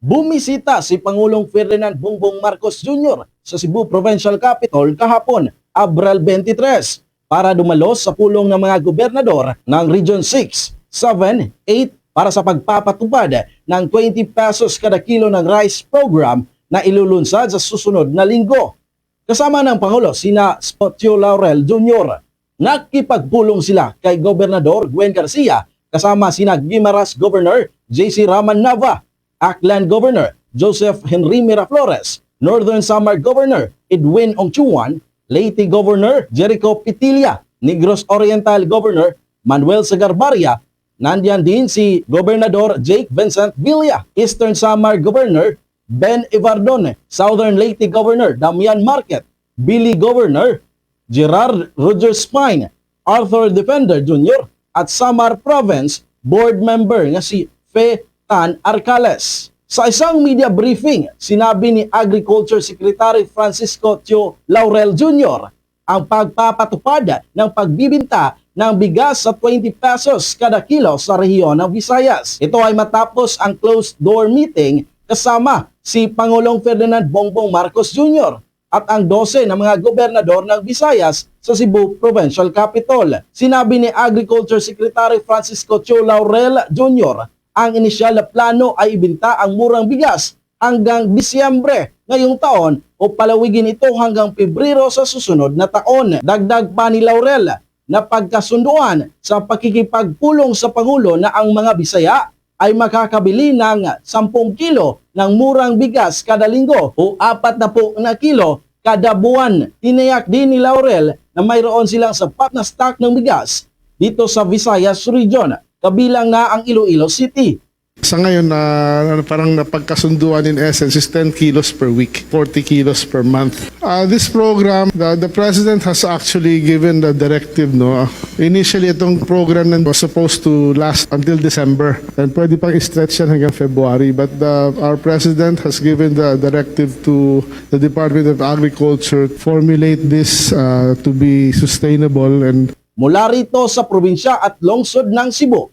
Bumisita si Pangulong Ferdinand Bongbong Marcos Jr. sa Cebu Provincial Capital kahapon, Abril 23, para dumalos sa pulong ng mga gobernador ng Region 6, 7, 8 para sa pagpapatupad ng 20 pesos kada kilo ng rice program na ilulunsad sa susunod na linggo. Kasama ng Pangulo sina Spotio Laurel Jr. Nakipagpulong sila kay Gobernador Gwen Garcia kasama sina Guimaras Governor JC Raman Nava, Aklan Governor Joseph Henry Miraflores, Northern Samar Governor Edwin Ongchuan, Leyte Governor Jericho Pitilla, Negros Oriental Governor Manuel Sagarbaria, nandiyan din si Gobernador Jake Vincent Villa, Eastern Samar Governor Ben Evardone, Southern Leyte Governor Damian Marquet, Billy Governor Gerard Roger Spine, Arthur Defender Jr. at Samar Province Board Member nga si Fe Tan Arcales. Sa isang media briefing, sinabi ni Agriculture Secretary Francisco Tio Laurel Jr. ang pagpapatupad ng pagbibinta ng bigas sa 20 pesos kada kilo sa rehiyon ng Visayas. Ito ay matapos ang closed-door meeting kasama si Pangulong Ferdinand Bongbong Marcos Jr. at ang 12 ng mga gobernador ng Visayas sa Cebu Provincial Capital. Sinabi ni Agriculture Secretary Francisco Tio Laurel Jr. ang inisyal na plano ay ibinta ang murang bigas hanggang Disyembre ngayong taon o palawigin ito hanggang Pebrero sa susunod na taon. Dagdag pa ni Laurel na pagkasunduan sa pakikipagpulong sa Pangulo na ang mga Bisaya ay makakabili ng 10 kilo ng murang bigas kada linggo o 4 na kilo kada buwan. Tiniyak din ni Laurel na mayroon silang sapat na stock ng bigas dito sa Visayas Region, kabilang na ang Iloilo City. Sa ngayon, na parang napagkasunduan in essence is 10 kilos per week, 40 kilos per month. Uh, this program, the, the President has actually given the directive, no? Initially, itong program na was supposed to last until December. And pwede pang i-stretch yan hanggang February. But the, our President has given the directive to the Department of Agriculture to formulate this uh, to be sustainable and Mula rito sa probinsya at lungsod ng Cebu,